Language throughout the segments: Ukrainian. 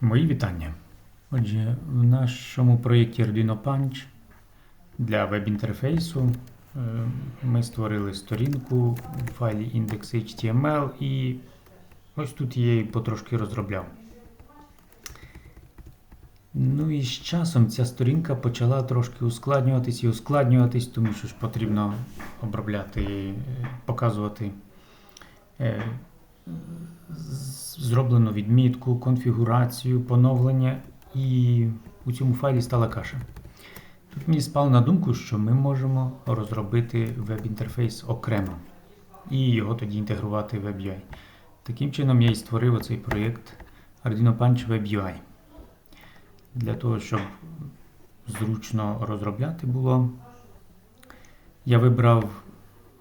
Мої вітання. Отже, в нашому проєкті Arduino Punch для веб-інтерфейсу е, ми створили сторінку у файлі index.html і ось тут я її потрошки розробляв. Ну і з часом ця сторінка почала трошки ускладнюватись і ускладнюватись, тому що ж потрібно обробляти, е, показувати з- зроблену відмітку, конфігурацію, поновлення, і у цьому файлі стала каша. Тут мені спало на думку, що ми можемо розробити веб-інтерфейс окремо і його тоді інтегрувати в WebUI. Таким чином я і створив оцей проєкт Arduino Punch WebUI. Для того, щоб зручно розробляти було, я вибрав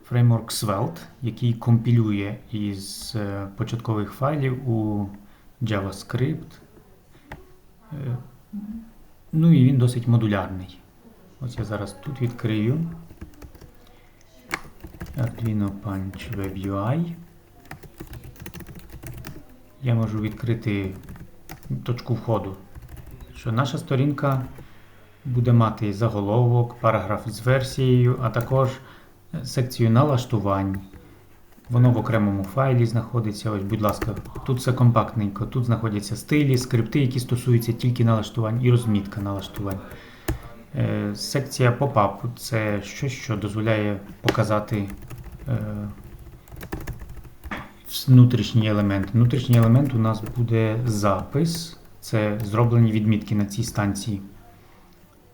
фреймворк Svelte, який компілює із е, початкових файлів у JavaScript. Е, Ну і він досить модулярний. Ось я зараз тут відкрию Arduino Punch WebUI. Я можу відкрити точку входу, що наша сторінка буде мати заголовок, параграф з версією, а також секцію налаштувань. Воно в окремому файлі знаходиться. Ось, будь ласка, тут все компактненько. Тут знаходяться стилі, скрипти, які стосуються тільки налаштувань, і розмітка налаштувань. Е, секція Pop-up це щось, що дозволяє показати е, внутрішній елемент. Внутрішній елемент у нас буде запис. Це зроблені відмітки на цій станції.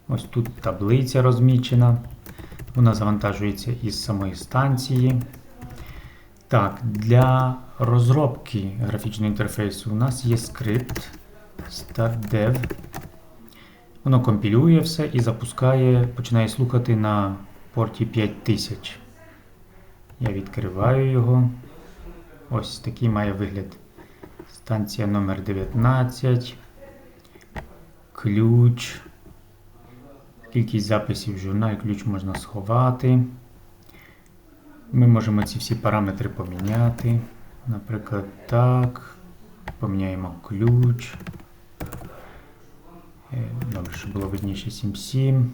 Ось тут таблиця розмічена. Вона завантажується із самої станції. Так, для розробки графічного інтерфейсу у нас є скрипт startdev. Воно компілює все і запускає, починає слухати на порті 5000. Я відкриваю його. Ось такий має вигляд. Станція номер 19. Ключ. Кількість записів в журналі ключ можна сховати. Ми можемо ці всі параметри поміняти. Наприклад, так. Поміняємо ключ. Е, Добре, щоб було видніше 7.7.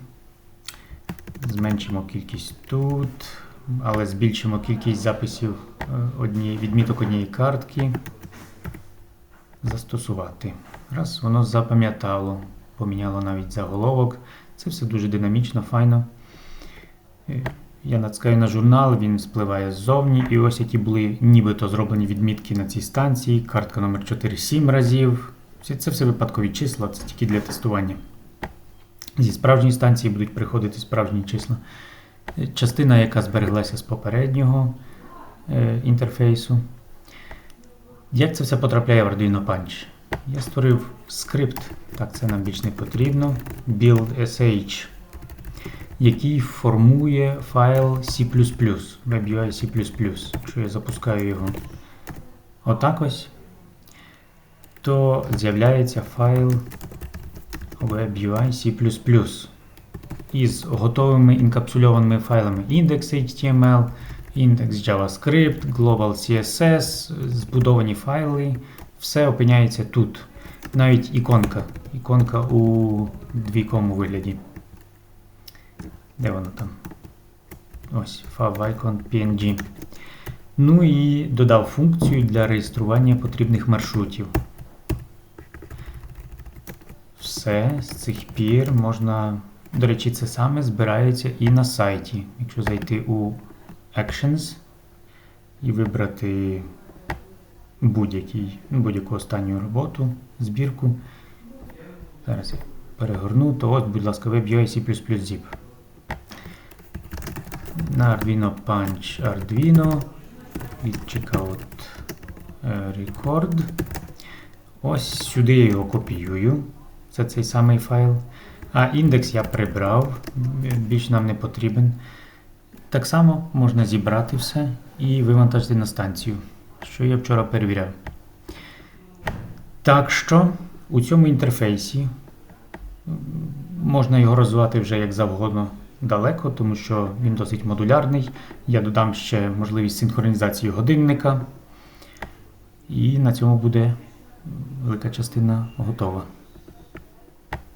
Зменшимо кількість тут, але збільшимо кількість записів е, однієї, відміток однієї картки. Застосувати. Раз, воно запам'ятало, поміняло навіть заголовок. Це все дуже динамічно, файно. Е, Я натискаю на журнал, він спливає ззовні, і ось які були нібито зроблені відмітки на цій станції. Картка номер 4 7 разів. Це все випадкові числа, це тільки для тестування. Зі справжньої станції будуть приходити справжні числа. Е, Частина, яка збереглася з попереднього е, інтерфейсу. Як це все потрапляє в Arduino Punch? Я створив скрипт, так це нам більш не потрібно. build.sh, який формує файл C++, WebUI C++. Якщо я запускаю його отак ось, то з'являється файл WebUI C++ із готовими інкапсульованими файлами index.html, index JavaScript, Global CSS, збудовані файли. Все опиняється тут. Навіть іконка. Іконка у двійкому вигляді. Де воно там? Ось, favicon PNG. Ну і додав функцію для реєстрування потрібних маршрутів. Все, з цих пір можна. До речі, це саме збирається і на сайті. Якщо зайти у Actions і вибрати будь-яку останню роботу, збірку. Зараз я перегорну, то от, будь ласка, WebUI C++ zip. На Arduino Punch Arduino. Від Checkout Record. Ось сюди я його копіюю. Це цей самий файл. А індекс я прибрав, більш нам не потрібен. Так само можна зібрати все і вивантажити на станцію, що я вчора перевіряв. Так що у цьому інтерфейсі можна його розвивати вже як завгодно далеко, тому що він досить модулярний. Я додам ще можливість синхронізації годинника. І на цьому буде велика частина готова.